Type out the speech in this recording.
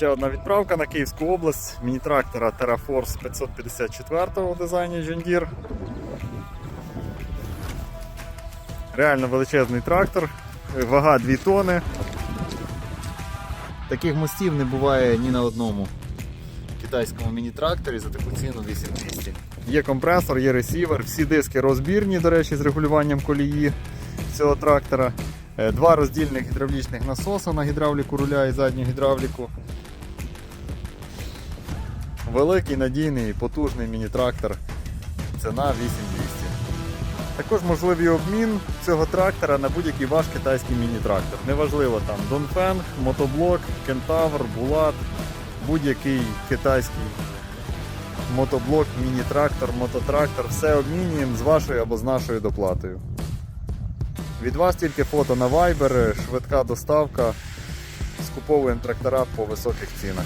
Ще одна відправка на Київську область міні-трактора TerraForce 554 у дизайні John Deere. Реально величезний трактор, вага 2 тони. Таких мостів не буває ні на одному китайському міні-тракторі за таку ціну 8200. Є компресор, є ресівер, всі диски розбірні, до речі, з регулюванням колії цього трактора. Е, Два роздільних гідравлічних насоси на гідравліку руля і задню гідравліку. Великий, надійний, потужний міні-трактор. Ціна 8200. Також можливий обмін цього трактора на будь-який ваш китайський міні-трактор. Неважливо там Донфенг, мотоблок, Кентавр, Булат, будь-який китайський мотоблок, міні-трактор, мототрактор, все обмінюємо з вашою або з нашою доплатою. Від вас тільки фото на Viber, швидка доставка, скуповуємо трактора по високих цінах.